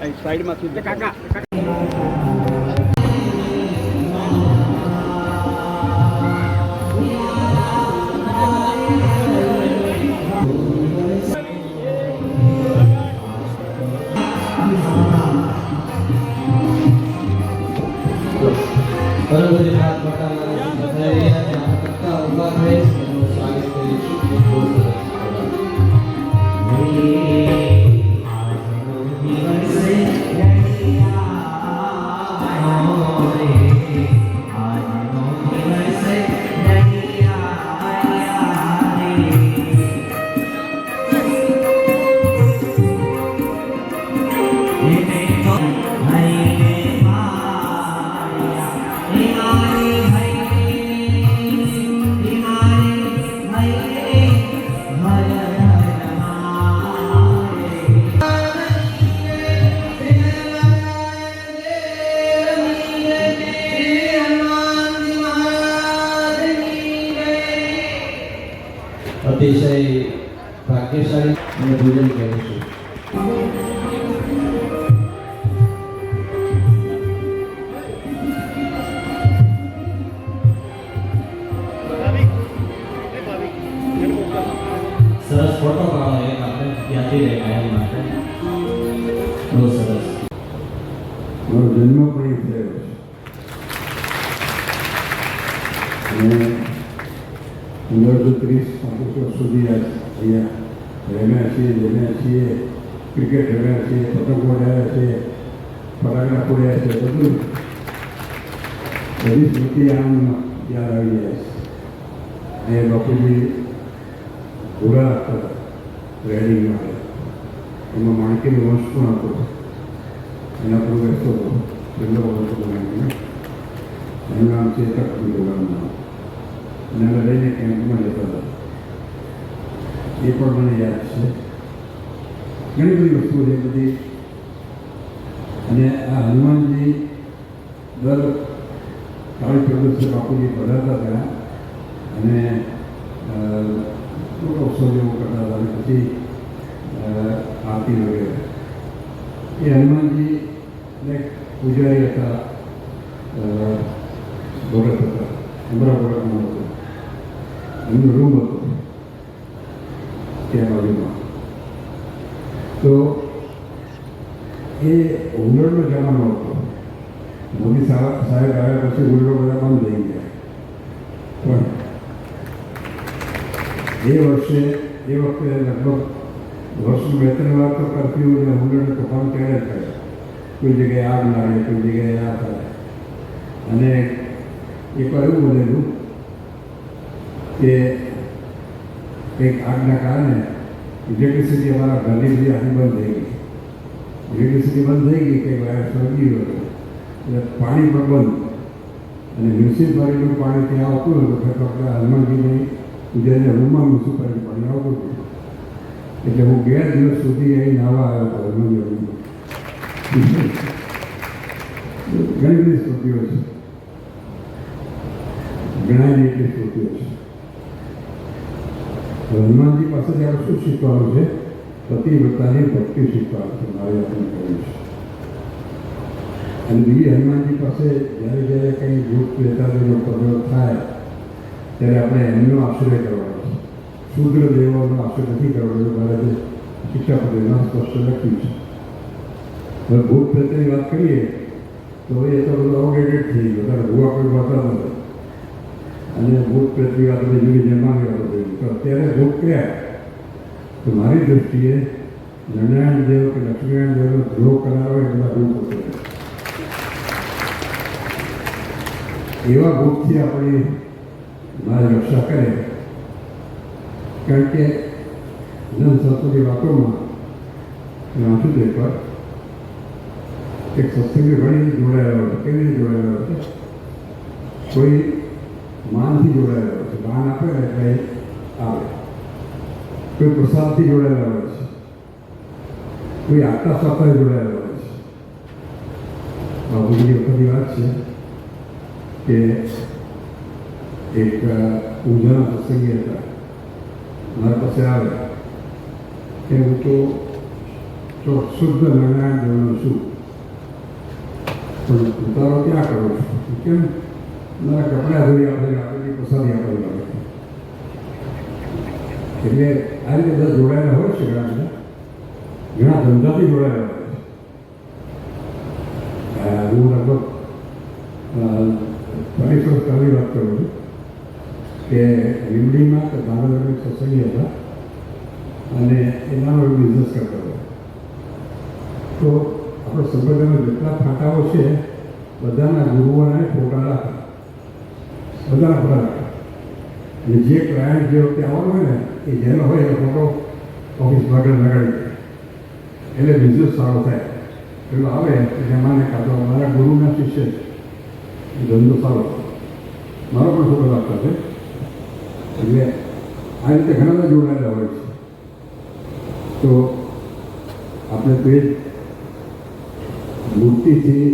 અહીં સાઈડમાંથી કાકા બરોબર હાથ અતિશય ભાગ્યશાળી અને ભોજન કરીશું સરસ ફોટો પાડો એક આપણે ત્યાંથી કાયમ માટે. બહુ સરસ. મારો જન્મ પણ થયો. છે અને પંદરસો ત્રીસ પાંત્રીસ વર્ષ સુધી આ અહીંયા રમ્યા છીએ જમ્યા છીએ ક્રિકેટ રમ્યા છીએ પતંગ ઉડાવ્યા છે ફટાકડા ફોડ્યા છે બધું બધી સ્મૃતિ આમ યાદ આવી જાય છે અને બાપુજી ઘોડા આપતા હતા રેડિંગ માટે અને અમે લઈને કેમ્પમાં જતો હતા. એ પણ મને યાદ છે. ઘણી બધી વસ્તુઓ છે બધી. અને આ હનુમાનજી દર કાળી પ્રદેશ બાપુજી પધારતા હતા અને ઉત્સવ જેવો કરતા હતા અને પછી આરતી વગેરે. એ હનુમાનજી ને પૂજારી હતા ભગત હતા અમરા ભગતનો હતો એમનો રૂમ હતો. ત્યાં બાજુમાં. તો એ ઉંદરનો જમાનો હતો. મોદી સાહેબ આવ્યા પછી ઉંદરો બધા બંધ થઈ ગયા. પણ એ વર્ષે, એ વખતે લગભગ વર્ષનું બે ત્રણ વાર તો કરફ્યુ અને હુમલાનું તોફાન ત્યારે કરે કોઈ જગ્યાએ આગ લાગે, કોઈ જગ્યાએ આ થાય. અને એકવાર એવું બનેલું કે એક આગના કારણે ઇલેક્ટ્રિસિટી અમારા ઘરની બધી આખી બંધ થઈ ગઈ ઇલેક્ટ્રિસિટી બંધ થઈ ગઈ કે વાયર સળગી ગયો એટલે પાણી પણ બંધ. અને મ્યુનિસિપાલિટીનું પાણી ત્યાં આવતું હતું તો આપણે હનુમાનજીની પૂજારીના રૂમમાં મ્યુનિસિપાલિટી પાણી આવતું હતું. એટલે હું બે દિવસ સુધી અહીં નાવા આવ્યો હતો હનુમાનજી ઘણી બધી સ્મૃતિઓ છે ઘણા એટલી સ્મૃતિઓ છે તો હનુમાનજી પાસે જ્યારે શું શીખવાનું છે? પતિવ્રતાની ભક્તિ શીખવાનું છે, મારે આપણે કહ્યું છે. અને બીજી હનુમાનજી પાસે જ્યારે જ્યારે કંઈ દુઃખ વેતાનો પર્વ થાય, ત્યારે આપણે એમનો આશ્રય કરવાનો છે. શુદ્ર દેવોનો આશ્રય નથી કરવાનો મારે જે શિક્ષાપત્રીમાં સ્પષ્ટ લખ્યું છે. હવે ભૂત પ્રેતની વાત કરીએ, તો એ તો બધું આઉટડેટેડ થઈ ગયું. ત્યારે ભૂવા કોઈ વાતા નથી. અને ભૂત પ્રેતની વાત આપણે જૂની જન્માની વાતો થઈ તો અત્યારે ભૂત ક્યાં? તો મારી દૃષ્ટિએ નારાયણ દેવ કે લક્ષ્મીનારાયણ દેવનો દ્રોહ કરાવે એ બધા ભૂત હતો એવા ભૂતથી આપણી મારે રક્ષા કરે. કારણ કે નંદ સંતોની વાતોમાં મેં વાંચ્યું હતું એકવાર એક સત્સંગી ઘણી જોડાયેલો હતો કેવી રીતે જોડાયેલો હતો કોઈ માનથી જોડાયેલો હોય છે માન આપે ને એટલે એ આવે કોઈ પ્રસાદથી જોડાયેલા હોય છે કોઈ આત્મા સાથે જોડાયેલા હોય છે બાબુજી વખતની વાત છે કે એક પૂજાના સત્સંગી હતા મારા પાસે આવે કે હું મારા કપડાં ધોઈ આપણે આપેલી પસારી આપેલી આવે એટલે આ રીતે બધા જોડાયેલા હોય છે ઘણા બધા ઘણા ધંધાથી જોડાયેલા હોય છે હું લગભગ ત્રીસ વર્ષ પહેલી વાત કરું છું કે લીમડીમાં કે ભાવનગરની સોસાયટી હતા અને એનાનો બિઝનેસ કરતો હતો તો આપણે સંપ્રદાયમાં જેટલા ફાટાઓ છે બધાના ગુરુઓને ફોટા રાખે ફોટા રાખે અને જે ક્લાયન્ટ જે વખતે આવવાનો હોય ને, એ જેનો હોય એ ફોટો ઓફિસ આગળ લગાડી એટલે બિઝનેસ સારો થાય. પેલો આવે એટલે માને કાં તો મારા ગુરુના શિષ્ય છે. એ ધંધો સારો મારો પણ ફોટો લાગતો છે એટલે આ રીતે ઘણા બધા જોડાયેલા હોય છે. તો આપણે પેજ એ જ મૂર્તિથી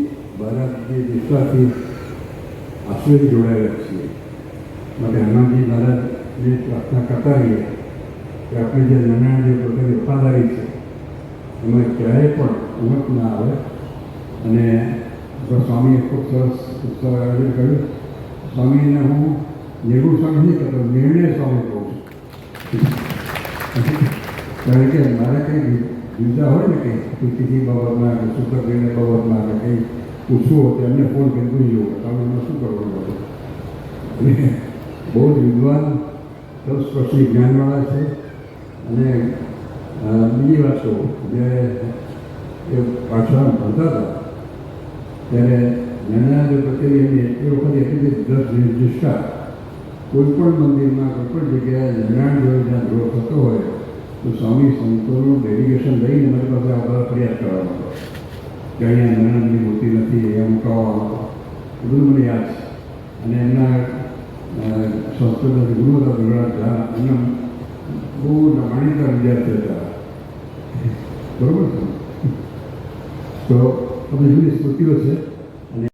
આશ્રયથી જોડાયેલા છીએ માટે હનુમાનજી મહારાજને પ્રાર્થના કરતા રહીએ કે આપણે જે નારાયણ જે પોતાની વફાદારી છે એમાં ક્યારેય પણ ઉમત ના આવે અને સ્વામીએ ખૂબ સરસ ઉત્સવ આયોજન કર્યું સ્વામીને હું નિર્ગુણ સ્વામી નહીં કરતો નિર્ણય સ્વામી કહું છું કારણ કે મારે કંઈ બીજા હોય ને કંઈ તિથિ બાબતમાં કે શુક્રદેવને બાબતમાં કે કંઈ પૂછવું હોય તો એમને ફોન કરી પૂછી જવું તમે એમાં શું કરવાનું હતું અને બહુ જ વિદ્વાન તલસ્પર્શી જ્ઞાનવાળા છે અને બીજી વાત કહું જ્યારે એ પાછળ ભણતા હતા ત્યારે નાના પ્રત્યેની એમની એ વખતે એટલી બધી દસ નિર્દિષ્ટા કોઈ પણ મંદિરમાં કોઈ પણ જગ્યાએ જ્ઞાન દેવ જ્યાં દ્રોહ થતો હોય તો સ્વામી સંતોનું ડેલિગેશન લઈને મારી પાસે આભાર ફરિયાદ કરવાનો હતો કે અહીંયા હોતી નથી એમ મુકાવવાનો બધું મને યાદ છે અને એમના સંસ્કૃત ગુરુ હતા ગુરુરાજ ઝા એમના બહુ જાણીતા વિદ્યાર્થી હતા. બરોબર છે? તો અમે જુદી સ્મૃતિઓ છે?